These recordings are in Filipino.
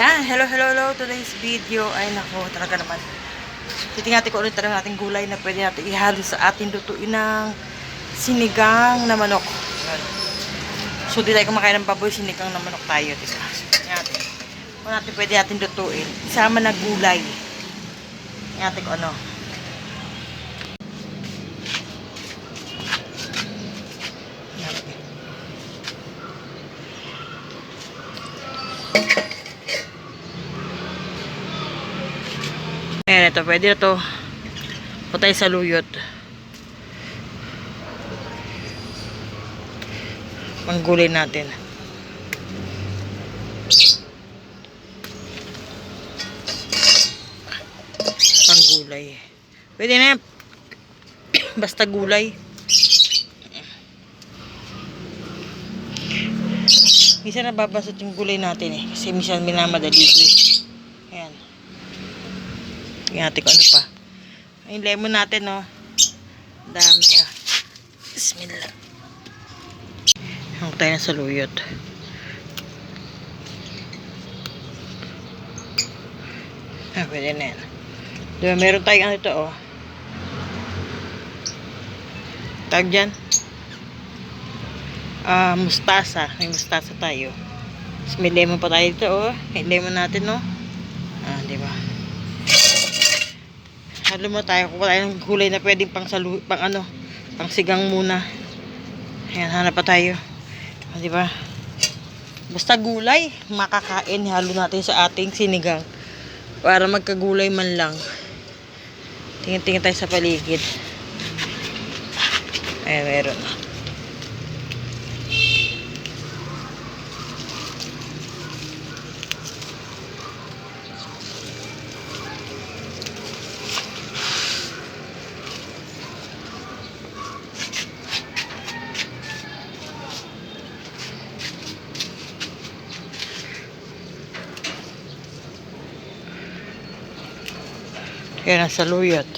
Yan, hello, hello, hello. Today's video ay nako, talaga naman. Natin kung ano talaga nating gulay na pwede natin ihalo sa ating lutuin ng sinigang na manok. Yan. So, di tayo kumakain ng baboy, sinigang na manok tayo. Tingnan natin. Kung natin pwede natin lutuin. Isama na gulay. Natin kung ano. Natin. Ayan, ito. Pwede na to. Patay sa luyot. Panggulay natin. Panggulay. Pwede na yan. Basta gulay. Minsan nababasot yung gulay natin eh. Kasi minsan minamadali ko. Tingnan natin kung ano pa. Yung lemon natin, no. Dami, ah. Bismillah. Ang tayo na sa luyot. Ah, pwede na yan. Diba, meron tayong ano ito, oh. Tag dyan. Ah, mustasa. May mustasa tayo. Tapos may lemon pa tayo dito, oh. May lemon natin, no. Ah, di ba? Halo mo tayo kung wala yung gulay na pwedeng pang salu, pang ano, pang sigang muna. Ayan, hanap pa tayo. Ah, di ba? Basta gulay, makakain, halo natin sa ating sinigang. Para magkagulay man lang. Tingin-tingin tayo sa paligid. Ayan, meron. Yan ang saluyot.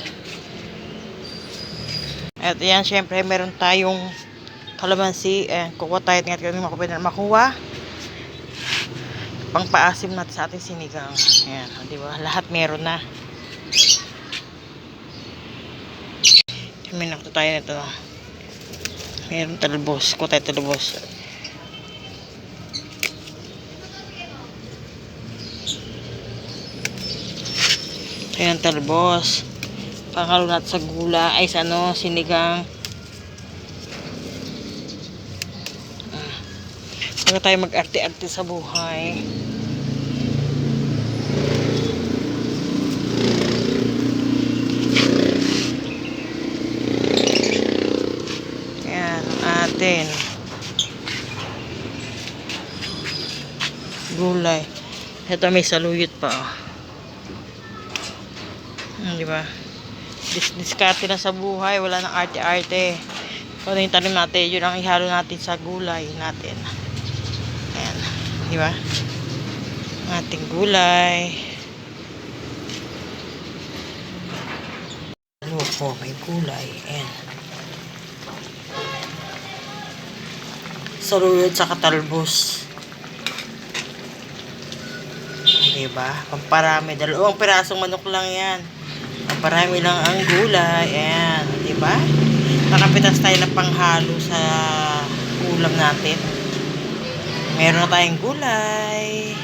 At yan, syempre, meron tayong kalamansi. Eh, kukuha tayo. Kung pwede na makuha. Pangpaasim natin sa ating sinigang. Ayan, di ba? Lahat meron na. Minakto tayo nito. Meron talbos. Kuha tayo talbos. Ayan, talbos. Pangalo natin sa gula. Ay, sa ano, sinigang. Ah. Huwag tayo mag-arte-arte sa buhay. Ayan, atin. Gulay. Ito may saluyot pa, oh. Hmm, di ba? Dis diskarte na sa buhay, wala nang arte-arte. Kung ano yung tanim natin, yun ang ihalo natin sa gulay natin. Ayan, di ba? Ating gulay. Ano po, may gulay. Ayan. Saluyot sa katalbos. Diba? Pamparami. Dalawang pirasong manok lang yan. Pamparami lang ang gulay. Ayan. Diba? Nakapitas tayo ng panghalo sa ulam natin. Meron na tayong gulay.